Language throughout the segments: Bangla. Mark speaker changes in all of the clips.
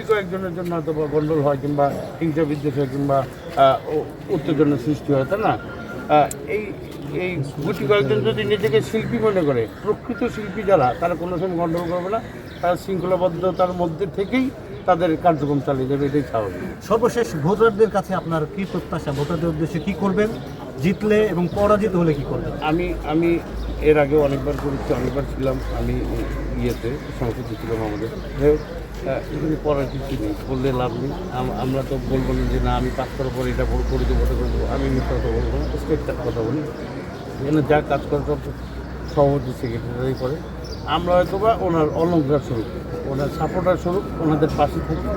Speaker 1: গুটি কয়েকজনের জন্য হয়তো গন্ডল হয় কিংবা হিংসা বিদ্বেষ হয় কিংবা উত্তেজনার সৃষ্টি হয় তাই না? এই এই গুটি কয়েকজন যদি নিজেকে শিল্পী মনে করে প্রকৃত শিল্পী যারা তারা কোনো সময় গন্ডল করবে না। তারা শৃঙ্খলাবদ্ধতার মধ্যে থেকেই তাদের কার্যক্রম চালিয়ে যাবে এটাই স্বাভাবিক।
Speaker 2: সর্বশেষ ভোটারদের কাছে আপনার কি প্রত্যাশা? ভোটারদের উদ্দেশ্যে কি করবেন? জিতলে এবং পরাজিত হলে কি করবেন?
Speaker 1: আমি আমি এর আগে অনেকবার করেছি, অনেকবার ছিলাম আমি ইয়েতে, সংসদে ছিলাম আমাদের। এখানে পড়ার কিছু নেই, বললে লাভ নেই। আম- আমরা তো বলব না যে না, আমি পাস করার পর এটা ভোট করে দেবো, ওটা করে দেবো, আমি মিথ্যা কথা বলব না স্টেটটার কথা বলি। এখানে যা কাজ করে সব সভাপতি সেক্রেটারি করে। আমরা হয়তো বা ওনার অলঙ্কার স্বরূপ, ওনার সাপোর্টার স্বরূপ, ওনাদের পাশে থাকি।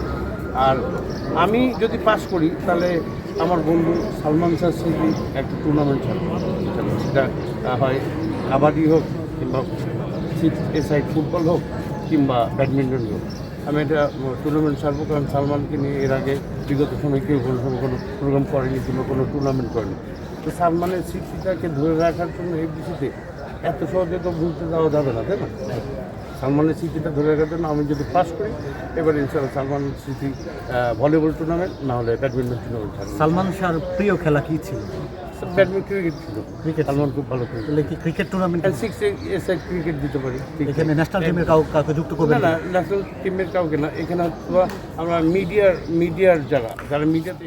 Speaker 1: আর আমি যদি পাস করি, তাহলে আমার বন্ধু সালমান শাহ স্মৃতি একটা টুর্নামেন্ট ছাড়বো সেটা হয় কাবাডি হোক কিংবা এ সাইড ফুটবল হোক কিংবা ব্যাডমিন্টন হোক। আমি এটা টুর্নামেন্ট ছাড়বো কারণ সালমানকে নিয়ে এর আগে বিগত সময় কেউ কোনো সময় কোনো প্রোগ্রাম করেনি কিংবা কোনো টুর্নামেন্ট করেনি। তো সালমানের স্মৃতিটাকে ধরে রাখার জন্য এই বিষয়তে এত সহজে তো ভুলতে দেওয়া যাবে না, তাই না? সালমানের স্মৃতিটা ধরে রাখার জন্য আমি যদি পাস করি এবার ইনশাল্লাহ সালমানের স্মৃতি ভলিবল টুর্নামেন্ট না হলে ব্যাডমিন্টন টুর্নামেন্ট
Speaker 2: সালমান শাহর প্রিয় খেলা কী ছিল?
Speaker 1: ব্যাডমিন্টন ক্রিকেট ছিল।
Speaker 2: ক্রিকেট
Speaker 1: সালমান খুব ভালো
Speaker 2: তাহলে কি cricket tournament
Speaker 1: six S cricket দিতে পারি।
Speaker 2: এখানে ন্যাশনাল টিমের কাউকে যুক্ত
Speaker 1: না
Speaker 2: করবেন
Speaker 1: না ন্যাশনাল টিমের কাউকে না। এখানে আমরা মিডিয়ার মিডিয়ার যারা যারা মিডিয়াতে